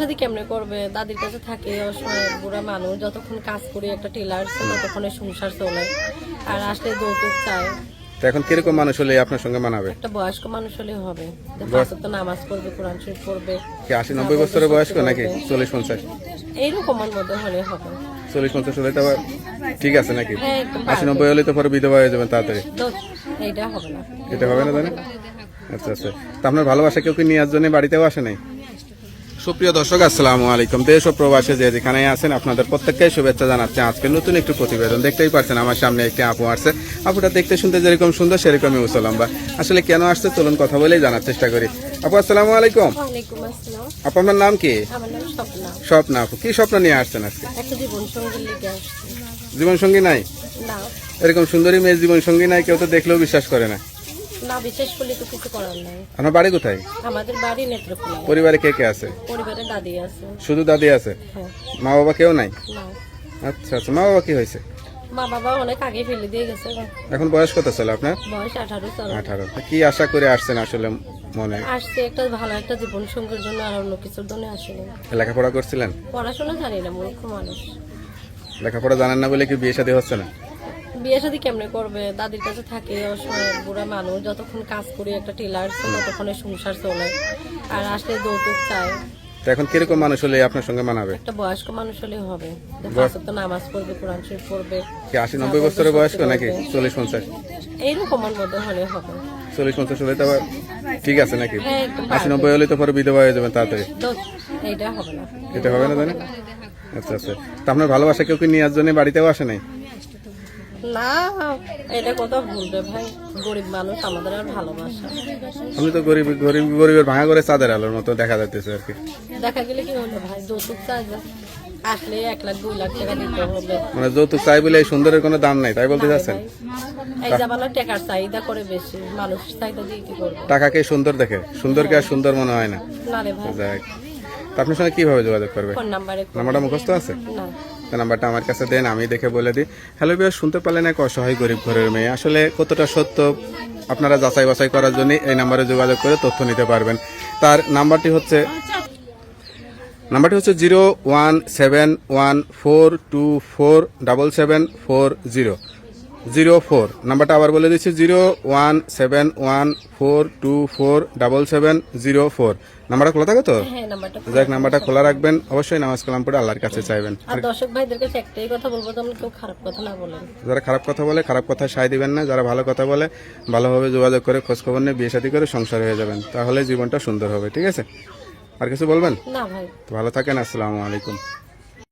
সাথে কেমনে করবে? দাদির কাছে থাকে বুড়া মানুষ যতক্ষণ কাজ করি একটা টেলার ততক্ষণে সংসার চলে। আর আসলে যৌতুক চায়। এখন কীরকম মানুষ হলে আপনার সঙ্গে মানাবে? একটা বয়স্ক মানুষ হলে হবে। পাঁচ নামাজ পড়বে কোরআন শরীফ পড়বে। কি আশি নব্বই বছরের বয়স্ক নাকি? চল্লিশ পঞ্চাশ? এইরকমের মধ্যে হলে হবে। চল্লিশ পঞ্চাশ হলে তো ঠিক আছে নাকি? হ্যাঁ আশি নব্বই হলে তো পরে বিধবা হয়ে যাবেন তাড়াতাড়ি। তো এইটা হবে না। এটা হবে না তাই না? আচ্ছা আচ্ছা। তা আপনার ভালোবাসা কেউ কি নেওয়ার জন্য বাড়িতেও আসে নাই? সুপ্রিয় দর্শক আসসালামু আলাইকুম। দেশ ও প্রবাসে যে যেখানে আছেন আপনাদের প্রত্যেককে শুভেচ্ছা জানাচ্ছি। আজকে নতুন একটু প্রতিবেদন দেখতেই পাচ্ছেন আমার সামনে একটি আপু আসছে। আপুটা দেখতে শুনতে যেরকম সুন্দর সেরকমই উসলাম্বা আসলে কেন আসছে চলুন কথা বলেই জানার চেষ্টা করি। আপু আসসালামু আলাইকুম। আপু আপনার নাম কি? স্বপ্না। আপু কি স্বপ্ন নিয়ে আসছেন আজকে? একটা জীবন সঙ্গীর লিগে আসছে। জীবন সঙ্গী নাই এরকম সুন্দরী মেয়ে জীবন সঙ্গী নাই কেউ তো দেখলেও বিশ্বাস করে না। না বিশেষ করলে তো কিছু করার নাই। আপনার বাড়ি কোথায়? আমাদের বাড়ি নেত্রকোনা। পরিবারে কে কে আছে? পরিবারে দাদি আছে। শুধু দাদি আছে? হ্যাঁ। মা বাবা কেউ নাই? না। আচ্ছা আচ্ছা মা বাবা কি হয়েছে? মা বাবা অনেক আগে ফেলে দিয়ে গেছে। এখন বয়স কত চলে আপনার? বয়স আঠারো চলো আঠারো। কি আশা করে আসছেন আসলে মনে? আসছে একটা ভালো একটা জীবন সঙ্গীর জন্য আর অন্য কিছুর জন্য আসেনি। লেখাপড়া করছিলেন? পড়াশোনা জানি না মূর্খ মানুষ। লেখাপড়া জানেন না বলে কি বিয়ে শাদী হচ্ছে না? বিয়ে শাদী কেমনে করবে? দাদির কাছে থাকে বুড়া মানুষ যতক্ষণ কাজ করি একটা টেলার ততক্ষণে সংসার চলে। আর আসলে যৌতুক চায় তো এখন কীরকম মানুষ হলে আপনার সঙ্গে মানাবে? একটা বয়স্ক মানুষ হলে হবে। ওয়াক্ত নামাজ পড়বে কোরআন শরীফ পড়বে। কি আশি নব্বই বছরের বয়স্ক নাকি? চল্লিশ পঞ্চাশ? এইরকমের মধ্যে হলে হবে। চল্লিশ পঞ্চাশ হলে তো ঠিক আছে নাকি? হ্যাঁ আশি নব্বই হলে তো পরে বিধবা হয়ে যাবেন তাড়াতাড়ি। তো এইটা হবে না। এটা হবে না তাই আচ্ছা আচ্ছা। তা আপনার ভালোবাসা কেউ কি নেওয়ার জন্য বাড়িতেও আসে নাই? না এটা কোথাও ভুলবে ভাই। গরিব মানুষ আমাদের আর ভালোবাসা। আপনি তো গরিব গরিব গরিবের ভাঙা করে চাঁদের আলোর মতো দেখা যাচ্ছে আর কি। দেখা গেলে কি হলো ভাই যৌতুক চাই আসলে এক লাখ দুই লাখ টাকা দিতে হবে। মানে যৌতুক চাই বলে এই সুন্দরের কোনো দাম নাই তাই বলতে চাচ্ছেন? এই জামানা টাকার চাহিদা করে বেশি মানুষ চাহিদা দিয়ে কি করব? টাকাকে সুন্দর দেখে সুন্দরকে আর সুন্দর মনে হয় না। না রে ভাই। যাক আপনার সঙ্গে কীভাবে যোগাযোগ করবে? নাম্বারটা মুখস্থ আছে? না। তো নাম্বারটা আমার কাছে দেন, আমি দেখে বলে দিই। হ্যালো বিয়ার শুনতে পারলেন এক অসহায় গরিব ঘরের মেয়ে। আসলে কতটা সত্য, আপনারা যাচাই বাছাই করার জন্য এই নাম্বারে যোগাযোগ করে তথ্য নিতে পারবেন। তার নাম্বারটি হচ্ছে নাম্বারটি হচ্ছে zero one seven one four two four double seven four zero. Zero four. নাম্বারটা আবার বলে দিচ্ছি zero one seven one four two four double seven zero four. নাম্বারটা খোলা থাকে তো? হ্যাঁ যাক নাম্বারটা খোলা রাখবেন। অবশ্যই নামাজ কালাম পড়ে আল্লাহর কাছে চাইবেন। আর দর্শক ভাইদের কাছে একটাই কথা বলব কেউ খারাপ কথা না বলেন। যারা খারাপ কথা বলে খারাপ কথা সায় দিবেন না। যারা ভালো কথা বলে ভালোভাবে যোগাযোগ করে খোঁজখবর নিয়ে বিয়ে শাদী করে সংসার হয়ে যাবেন। তাহলে জীবনটা সুন্দর হবে ঠিক আছে? আর কিছু বলবেন? না ভাই। তো ভালো থাকেন আসসালামু আলাইকুম।